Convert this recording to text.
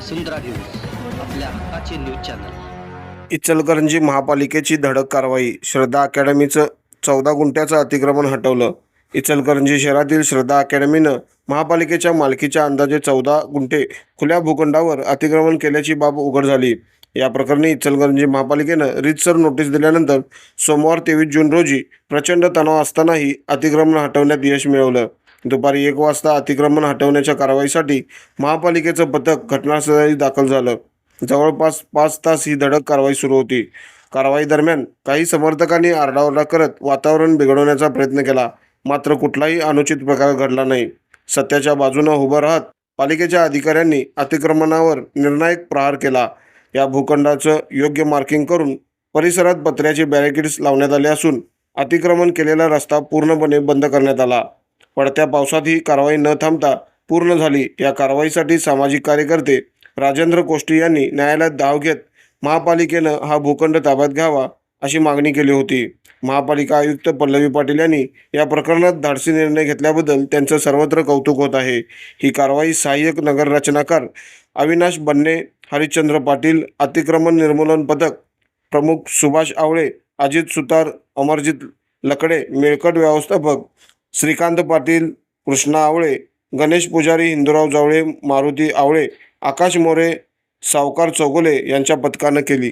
वसुंधरा news आपल्या हक्काचे news channel. Ichalkaranji महापालिकेची धडक कारवाई श्रद्धा अकॅडमीचं चौदा गुंठ्याचं अतिक्रमण हटवलं. इचलकरंजी शहरातील श्रद्धा अकॅडमीनं महापालिकेच्या मालकीच्या अंदाजे चौदा गुंठे खुल्या भूखंडावर अतिक्रमण केल्याची बाब उघड झाली. या प्रकरणी इचलकरंजी महापालिकेनं रीतसर नोटीस दिल्यानंतर सोमवार तेवीस जून रोजी प्रचंड तणाव असतानाही अतिक्रमण हटवण्यात यश मिळवलं. दुपारी एक वाजता अतिक्रमण हटवण्याच्या कारवाईसाठी महापालिकेचं पथक घटनास्थळी दाखल झालं. जवळपास पाच तास ही धडक कारवाई सुरू होती. कारवाई दरम्यान काही समर्थकांनी आरडाओरडा करत वातावरण बिघडवण्याचा प्रयत्न केला. मात्र कुठलाही अनुचित प्रकार घडला नाही. सत्याच्या बाजूनं उभं राहत पालिकेच्या अधिकाऱ्यांनी अतिक्रमणावर निर्णायक प्रहार केला. या भूखंडाचं योग्य मार्किंग करून परिसरात पत्र्याचे बॅरिकेड्स लावण्यात आले असून अतिक्रमण केलेला रस्ता पूर्णपणे बंद करण्यात आला. पडत्या पावसात ही कारवाई न थांबता पूर्ण झाली. या कारवाईसाठी सामाजिक कार्यकर्ते राजेंद्र कोष्टी यांनी न्यायालयात धाव घेत महापालिकेनं हा भूखंड ताब्यात घ्यावा अशी मागणी केली होती. महापालिका आयुक्त पल्लवी पाटील यांनी या प्रकरणात धाडसी निर्णय घेतल्याबद्दल त्यांचं सर्वत्र कौतुक होत आहे. ही कारवाई सहाय्यक नगर रचनाकार अविनाश बन्ने हरिश्चंद्र पाटील अतिक्रमण निर्मूलन पथक प्रमुख सुभाष आवळे अजित सुतार अमरजित लकडे मेळकट व्यवस्थापक श्रीकांत पाटील कृष्णा आवळे गणेश पुजारी हिंदुराव जावळे मारुती आवळे आकाश मोरे सावकार चौगुले यांच्या पथकानं केली.